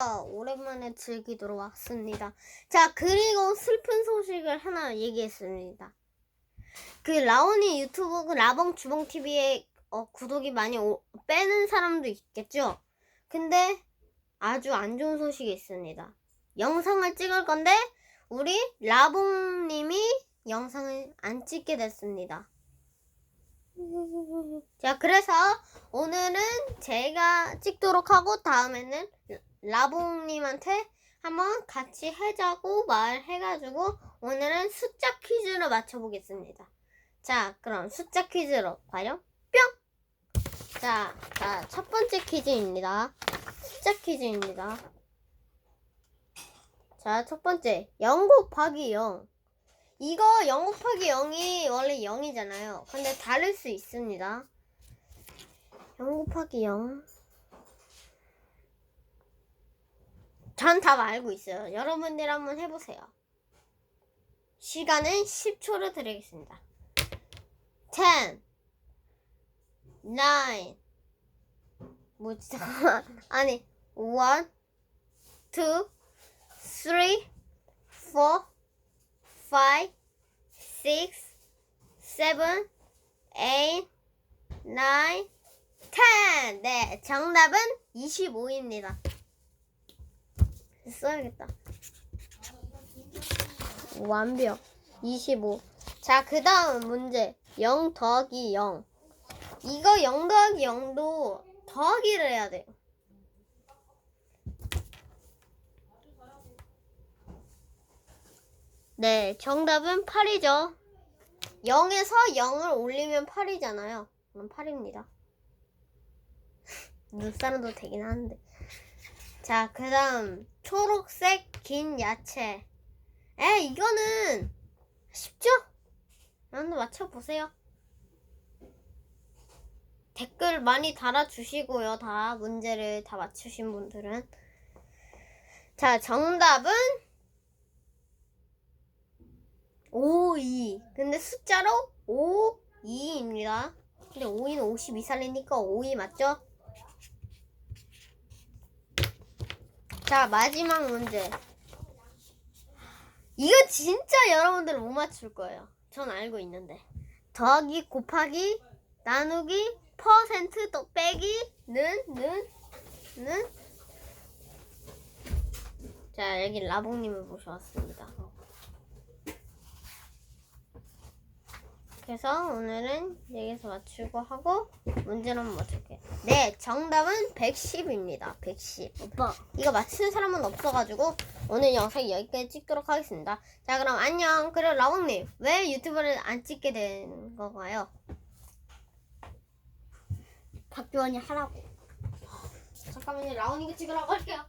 오랜만에 즐기도록 왔습니다. 자, 그리고 슬픈 소식을 하나 얘기했습니다. 그 라온이 유튜브 그 라봉 주봉 TV에 어, 구독이 많이 오- 빼는 사람도 있겠죠. 근데 아주 안 좋은 소식이 있습니다. 영상을 찍을 건데 우리 라봉님이 영상을 안 찍게 됐습니다. 자, 그래서 오늘은 제가 찍도록 하고 다음에는 라봉님한테 한번 같이 해자고 말해가지고 오늘은 숫자 퀴즈를 맞춰보겠습니다. 자, 그럼 숫자 퀴즈로 과연 뿅! 자, 자, 첫 번째 퀴즈입니다. 숫자 퀴즈입니다. 자, 첫 번째. 0 곱하기 0. 이거 0 곱하기 0이 원래 0이잖아요. 근데 다를 수 있습니다. 0 곱하기 0. 전 답 알고 있어요. 여러분들 한번 해보세요. 시간은 10초를 드리겠습니다. 10, 9, 뭐지? 아니, 1, 2, 3, 4, 5, 6, 7, 8, 9, 10. 네, 정답은 25입니다. 써야겠다. 완벽. 25. 자, 그 다음 문제. 0 더하기 0. 이거 0 더하기 0도 더하기를 해야 돼요. 네, 정답은 8이죠. 0에서 0을 올리면 8이잖아요. 그럼 8입니다. 눈사람도 되긴 하는데. 자, 그 다음, 초록색 긴 야채. 에, 이거는 쉽죠? 여러분들 맞춰보세요. 댓글 많이 달아주시고요. 다 문제를 다 맞추신 분들은. 자, 정답은 5, 2. 근데 숫자로 5, 2입니다. 근데 5, 2는 52살이니까 5, 2 맞죠? 자, 마지막 문제. 이거 진짜 여러분들 못 맞출 거예요. 전 알고 있는데. 더하기, 곱하기, 나누기, 퍼센트, 또 빼기, 는, 는, 는. 자, 여기 라봉님을 모셔왔습니다. 그래서 오늘은 여기서 맞추고 하고 문제를 한번 맞출게요. 네, 정답은 110입니다. 110. 오빠 이거 맞히는 사람은 없어가지고 오늘 영상 여기까지 찍도록 하겠습니다. 자 그럼 안녕. 그리고 라봉님 왜 유튜브를 안 찍게 된 건가요? 박교원이 하라고 잠깐만요. 라온이가 찍으라고 할게요.